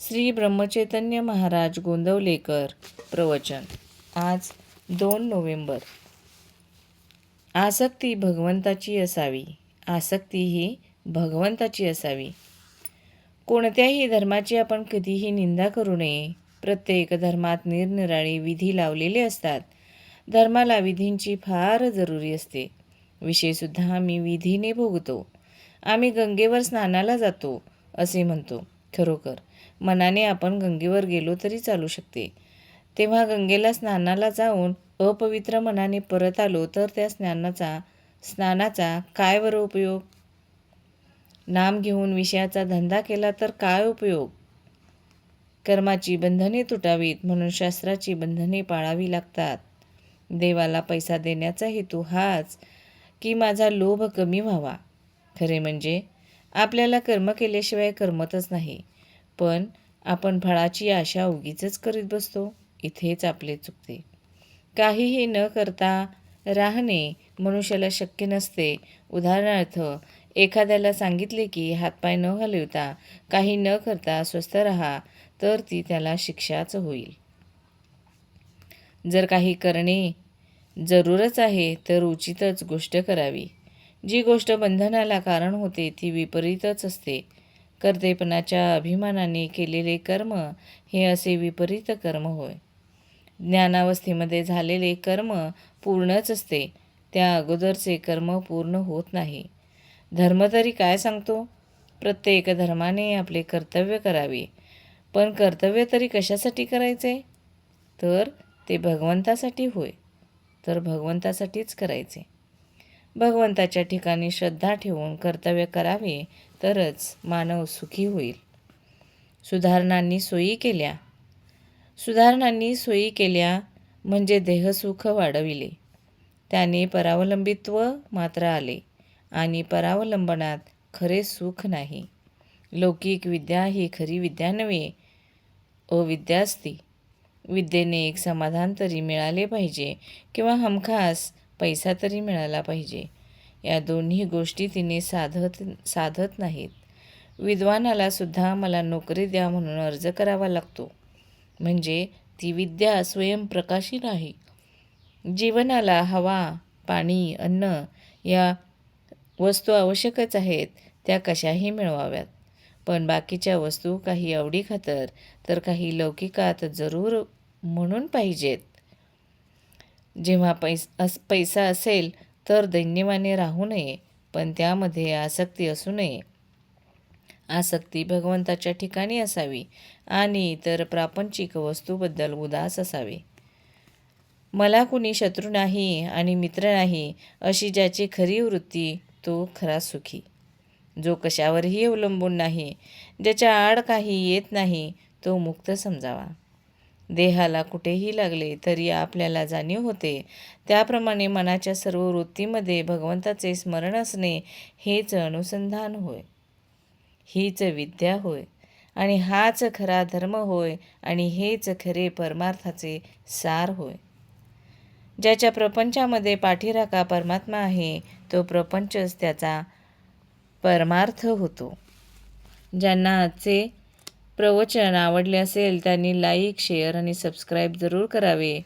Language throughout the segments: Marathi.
श्री ब्रह्मचैतन्य महाराज गोंदवलेकर प्रवचन. आज दोन नोव्हेंबर. आसक्ती भगवंताची असावी. आसक्ती ही भगवंताची असावी. कोणत्याही धर्माची आपण कधीही निंदा करू नये. प्रत्येक धर्मात निरनिराळी विधी लावलेले असतात. धर्माला विधींची फार जरुरी असते. विषयसुद्धा आम्ही विधीने भोगतो. आम्ही गंगेवर स्नानाला जातो असे म्हणतो. खरोखर. मनाने आपण गंगेवर गेलो तरी चालू शकते. तेव्हा गंगेला स्नानाला जाऊन अपवित्र मनाने परत आलो तर त्या स्नानाचा स्नानाचा काय बरं उपयोग? नाम घेऊन विषयाचा धंदा केला तर काय उपयोग? कर्माची बंधने तुटावीत म्हणून शास्त्राची बंधने पाळावी लागतात. देवाला पैसा देण्याचा हेतू हाच की माझा लोभ कमी व्हावा. खरे म्हणजे आपल्याला कर्म केल्याशिवाय करमतच नाही. पण आपण फळाची आशा उगीच करीत बसतो. इथेच आपले चुकते. काहीही न करता राहणे मनुष्याला शक्य नसते. उदाहरणार्थ एखाद्याला सांगितले की हातपाय न घालवता काही न करता स्वस्थ राहा तर ती त्याला शिक्षाच होईल. जर काही करणे जरूरच आहे तर उचितच गोष्ट करावी. जी गोष्ट बंधनाला कारण होते ती विपरीतच असते. कर्तेपणाच्या अभिमानाने केलेले कर्म हे असे विपरीत कर्म होय. ज्ञानावस्थेमध्ये झालेले कर्म पूर्णच असते. त्या अगोदरचे कर्म पूर्ण होत नाही. धर्म तरी काय सांगतो? प्रत्येक धर्माने आपले कर्तव्य करावे. पण कर्तव्य तरी कशासाठी करायचे? तर ते भगवंतासाठी होय. तर भगवंतासाठीच करायचे. भगवंताच्या ठिकाणी श्रद्धा ठेवून कर्तव्य करावे तरच मानव सुखी होईल. सुधारणांनी सोयी केल्या. सुधारणांनी सोयी केल्या म्हणजे देहसुख वाढविले. त्याने परावलंबित्व मात्र आले आणि परावलंबनात खरे सुख नाही. लौकिक विद्या ही खरी विद्या नव्हे अविद्या असती. विद्येने एक समाधान तरी मिळाले पाहिजे किंवा हमखास पैसा तरी मिळाला पाहिजे. या दोन्ही गोष्टी तिने साधत साधत नाहीत. विद्वानाला सुद्धा मला नोकरी द्या म्हणून अर्ज करावा लागतो. म्हणजे ती विद्या स्वयंप्रकाशी नाही. जीवनाला हवा पाणी अन्न या वस्तू आवश्यकच आहेत त्या कशाही मिळवाव्यात. पण बाकीच्या वस्तू काही आवडी खातर तर काही लौकिकात जरूर म्हणून पाहिजेत. जेव्हा पैस अस पैसा असेल तर दैन्यवाने राहू नये पण त्यामध्ये आसक्ती असू नये. आसक्ती भगवंताच्या ठिकाणी असावी आणि इतर प्रापंचिक वस्तूबद्दल उदास असावे. मला कुणी शत्रू नाही आणि मित्र नाही अशी ज्याची खरी वृत्ती तो खरा सुखी. जो कशावरही अवलंबून नाही ज्याच्या आड काही येत नाही तो मुक्त समजावा. देहाला कुठेही लागले तरी आपल्याला जाणीव होते. त्याप्रमाणे मनाच्या सर्व वृत्तीमध्ये भगवंताचे स्मरण असणे हेच अनुसंधान होय. हीच विद्या होय. आणि हाच खरा धर्म होय आणि हेच खरे परमार्थाचे सार होय. ज्याच्या प्रपंचामध्ये पाठीराखा परमात्मा आहे तो प्रपंचच त्याचा परमार्थ होतो. ज्यांना आजचे प्रवचन आवडले असेल त्यांनी लाईक शेअर आणि सबस्क्राईब जरूर करावे.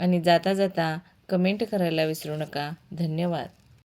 आणि जाता जाता कमेंट करायला विसरू नका. धन्यवाद.